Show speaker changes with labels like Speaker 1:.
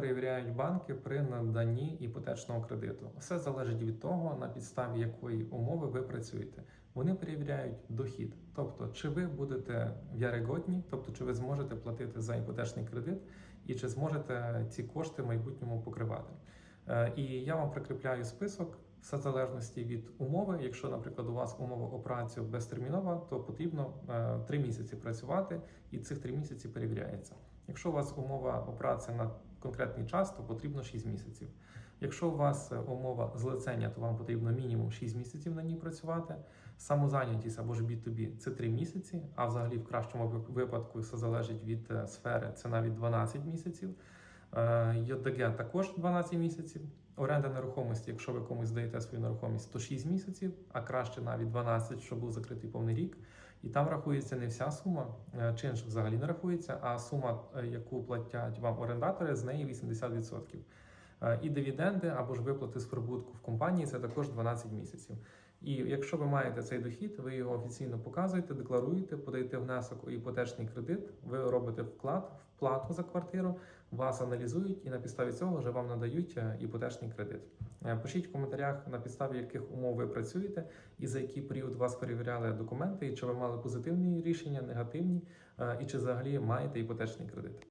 Speaker 1: перевіряють банки при наданні іпотечного кредиту? Все залежить від того, на підставі якої умови ви працюєте. Вони перевіряють дохід, тобто чи ви будете вяригодні, тобто чи ви зможете платити за іпотечний кредит, і чи зможете ці кошти в майбутньому покривати. Е, І я вам прикріпляю список все залежності від умови. Якщо, наприклад, у вас умова операцію безтермінова, то потрібно 3 місяці працювати, і цих 3 місяці перевіряється. Якщо у вас умова операції на конкретний час, то потрібно 6 місяців. Якщо у вас е, умова злицення, то вам потрібно мінімум 6 місяців на ній працювати. Самозайнятість або ж B2B – це 3 місяці, а взагалі в кращому випадку все залежить від е, сфери, це навіть 12 місяців. Е, ЙДГ також 12 місяців. Оренда нерухомості, якщо ви комусь здаєте свою нерухомість, то 6 місяців, а краще навіть 12, щоб був закритий повний рік. І там рахується не вся сума, е, чинш взагалі не рахується, а сума, е, яку платять вам орендатори, з неї 80%. Е, І дивіденди або ж виплати з прибутку в компанії це також 12 місяців. І якщо ви маєте цей дохід, ви його офіційно показуєте, декларуєте, подаєте внесок у іпотечний кредит, ви робите вклад, вплату за квартиру, вас аналізують і на підставі цього вже вам надають е, іпотечний кредит. Е, Пишіть в коментарях на підставі яких умов ви працюєте і за який період вас перевіряли документи, і чи ви мали позитивні рішення, негативні, і чи взагалі маєте іпотечний кредит.